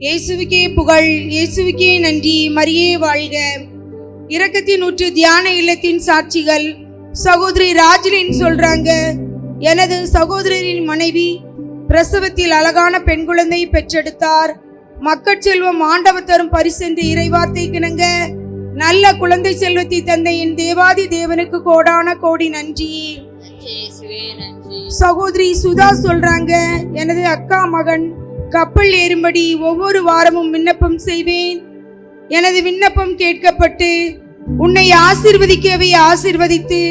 இயேசுவுக்கே புகழ் இயேசுவுக்கே நன்றி மரியே வாழ்க. இரக்கத்தின் ஊற்று தியான இல்லத்தின் சாட்சிகள் சகோதரி ராஜிலின் சொல்றாங்க. எனது சகோதரரின் மனைவி பிரசவத்தில் அழகான பெண் குழந்தை பெற்றெடுத்தார். மக்கட்செல்வம் ஆண்டவர் தரும் பரிசென்று இறைவார்த்தை கிணங்க நல்ல குழந்தை செல்வத்தை தந்த என் தேவாதி தேவனுக்கு கோடான கோடி நன்றி. சகோதரி சுதா சொல்றாங்க எனது அக்கா மகன் கப்பல் ஏறும்படி ஒவ்வொரு வாரமும் விண்ணப்பம் செய்வேன். எனது விண்ணப்பம் கேட்கப்பட்டு உன்னை ஆசிர்வதிக்கவே ஆசிர்வதித்து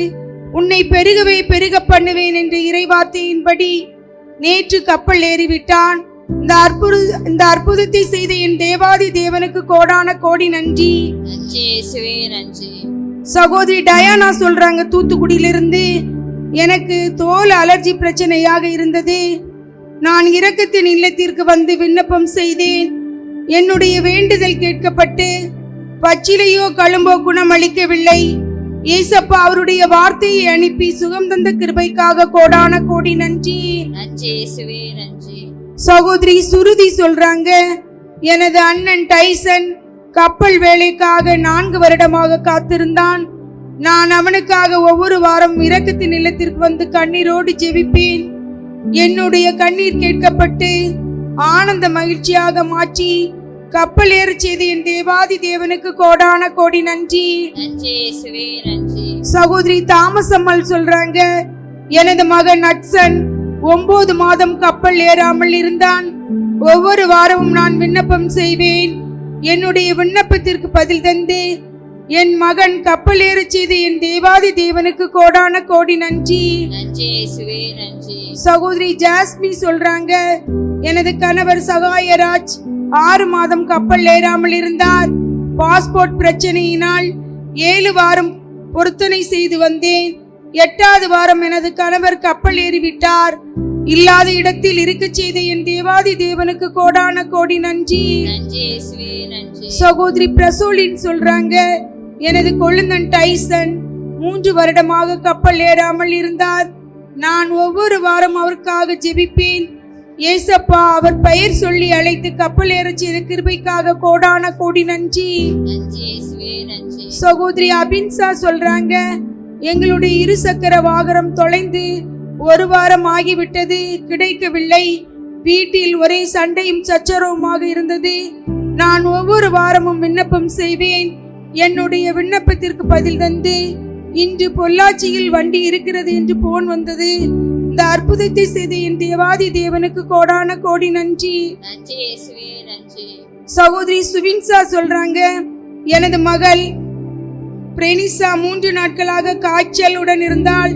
உன்னை பெருகவே பெருக பண்ணுவேன் என்ற இறைவார்த்தையின்படி நேற்று கப்பல் ஏறிவிட்டான். இந்த அற்புத இந்த அற்புதத்தை செய்த என் தேவாதி தேவனுக்கு கோடான கோடி நன்றி. சகோதரி டயானா சொல்றாங்க தூத்துக்குடியிலிருந்து எனக்கு தோல் அலர்ஜி பிரச்சனையாக இருந்தது. நான் இரக்கத்தின் இல்லத்திற்கு வந்து விண்ணப்பம் செய்தேன். என்னுடைய வேண்டுதல் கேட்கப்பட்டு பச்சிலையோ களும்போ குணமளிக்கவில்லை ஏசப்பா அவருடைய வார்த்தையை அனுப்பி சுகம் தந்த கிருபைக்காக கோடான கோடி நன்றி. சகோதரி சுருதி சொல்றாங்க எனது அண்ணன் டைசன் கப்பல் வேலைக்காக நான்கு வருடமாக காத்திருந்தான். நான் அவனுக்காக ஒவ்வொரு வாரம் இரக்கத்தின் இல்லத்திற்கு வந்து கண்ணீரோடு ஜெபிப்பேன். என்னுடைய கண்ணீர் கேட்கப்பட்டு ஆனந்த மகிழ்ச்சியாக மாற்றி கப்பல் ஏறச் செய்த என் தேவாதி தேவனுக்கு கோடான கோடி நன்றி. சகோதரி தாமஸ் அம்மாள் சொல்றாங்க எனது மகன் நட்சன் ஒன்பது மாதம் கப்பல் ஏறாமல் இருந்தான். ஒவ்வொரு வாரமும் நான் விண்ணப்பம் செய்வேன். என்னுடைய விண்ணப்பத்திற்கு பதில் தந்து என் மகன் கப்பல் செய்த என் தேவாதி தேவனுக்கு கோடான கோடி நன்றி. சகோதரி ஜாஸ்மி சொல்றாங்க எனது கணவர் சகாயராஜ் ஆறு மாதம் கப்பல் ஏறாமல் இருந்தார். பாஸ்போர்ட் பிரச்சனையினால் ஏழு வாரம் பொருத்தனை செய்து வந்தேன். எட்டாவது வாரம் எனது கணவர் கப்பல் ஏறிவிட்டார். இல்லாத இடத்தில் இருக்கச் செய்த என் தேவாதி தேவனுக்கு கோடான கோடி நன்றி. சகோதரி பிரசோலின் சொல்றாங்க எனது கொழுந்தன் டைசன் மூன்று வருடமாக கப்பல் ஏறாமல் இருந்தார். நான் ஒவ்வொரு வாரம் அவருக்காக ஜெபிப்பேன். ஏசப்பா அவர் பெயர் சொல்லி அழைத்து கப்பல் ஏறச் செய்த கிருபைக்காக கோடான கோடி நன்றி. சகோதரி அபின்சா சொல்றாங்க எங்களுடைய இரு சக்கர வாகனம் தொலைந்து ஒரு வாரம் ஆகிவிட்டது கிடைக்கவில்லை. வீட்டில் ஒரே சண்டையும் சச்சரவுமாக இருந்தது. நான் ஒவ்வொரு வாரமும் விண்ணப்பம் செய்வேன். என்னுடைய விண்ணப்பத்திற்கு பதில் தந்து. இன்று பொள்ளாச்சியில் வண்டி இருக்கிறது என்று போன் வந்தது. இந்த அற்புதத்தை செய்த என் தேவாதி தேவனுக்கு கோடான கோடி நன்றி. சகோதரி சுவின்சா சொல்றாங்க எனது மகள் பிரேனிசா மூன்று நாட்களாக காய்ச்சலுடன் இருந்தால்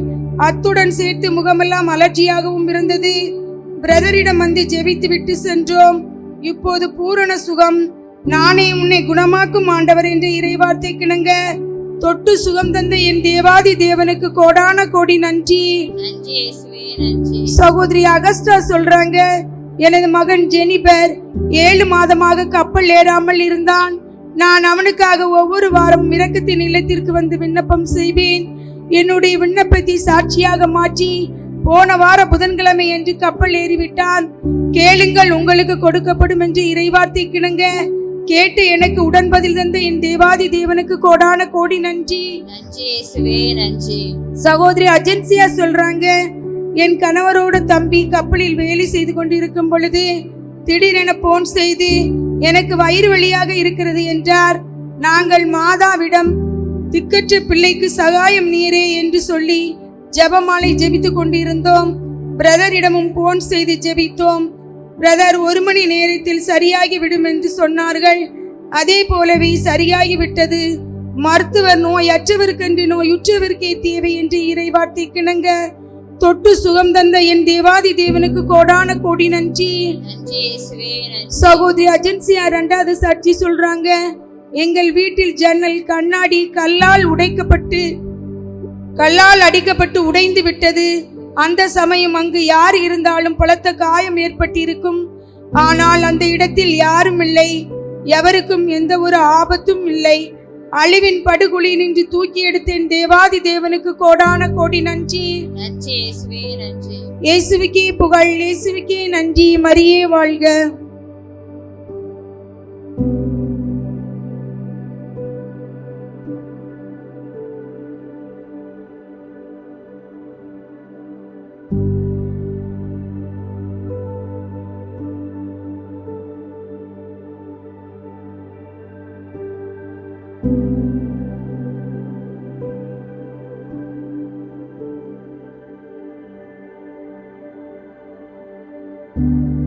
அத்துடன் சேர்த்து முகமெல்லாம் அலர்ஜியாகவும் இருந்தது. பிரதரிடம் வந்து ஜெபித்து விட்டு சென்றோம். இப்போது பூரண சுகம். நானே உன்னை குணமாக்கும் ஆண்டவர் என்ற இறைவார்த்தை கிணங்க தொட்டு சுகம் தந்த என் தேவாதி தேவனுக்கு கோடான கோடி நன்றி. சகோதரி அகஸ்டா சொல்றாங்க எனது மகன் ஜெனிபர் ஏழு மாதமாக கப்பல் ஏறாமல் இருந்தான். நான் அவனுக்காக ஒவ்வொரு வாரமும் இரக்கத்தின் இல்லத்திற்கு வந்து விண்ணப்பம் செய்வேன். என்னுடைய விண்ணப்பத்தை சாட்சியாக மாற்றி போன வார புதன்கிழமை என்று கப்பல் ஏறிவிட்டான். கேளுங்கள் உங்களுக்கு கொடுக்கப்படும் என்று இறைவார்த்தை கிணங்க கேட்டு எனக்கு உடன் பதில் தந்த என் தேவாதி தேவனுக்கு கோடான கோடி நன்றி. நன்றி சகோதரி அஜென்சியா சொல்றாங்க என் கணவரோட தம்பி கப்பலில் வேலை செய்து கொண்டிருக்கும் பொழுது திடீரென போன் செய்து எனக்கு வயிறு வலியாக இருக்கிறது என்றார். நாங்கள் மாதாவிடம் திக்கற்ற பிள்ளைக்கு சகாயம் நீரே என்று சொல்லி ஜெபமாலை ஜெபித்துக் கொண்டிருந்தோம். பிரதரிடமும் போன் செய்து ஜெபித்தோம். பிரதர் ஒரு மணி நேரத்தில் சரியாகிவிடும் என்று சொன்னார்கள். அதே போலவே சரியாகிவிட்டது. மருத்துவர் நோயற்றவருக்கென்று நோயுற்றவருக்கே தேவை என்று இறைவார்த்தை கிணங்க தொட்டு சுகம் தந்த என் தேவாதி தேவனுக்கு கோடான கோடி நன்றி. நன்றி சகோதரி அஜென்சியா ரெண்டாவது சாட்சி சொல்றாங்க எங்கள் வீட்டில் ஜன்னல் கண்ணாடி கல்லால் உடைக்கப்பட்டு கல்லால் அடிக்கப்பட்டு உடைந்து விட்டது. அந்த சமயம் அங்கு யார் இருந்தாலும் பலத்த காயம் ஏற்பட்டிருக்கும். ஆனால் அந்த இடத்தில் யாரும் இல்லை. எவருக்கும் எந்த ஒரு ஆபத்தும் இல்லை. அழிவின் படுகொலி நின்று தூக்கி எடுத்தேன் தேவாதி தேவனுக்கு கோடான கோடி நன்றி. இயேசுவுக்கே புகழ் இயேசுவுக்கே நன்றி. மரியே வாழ்க. you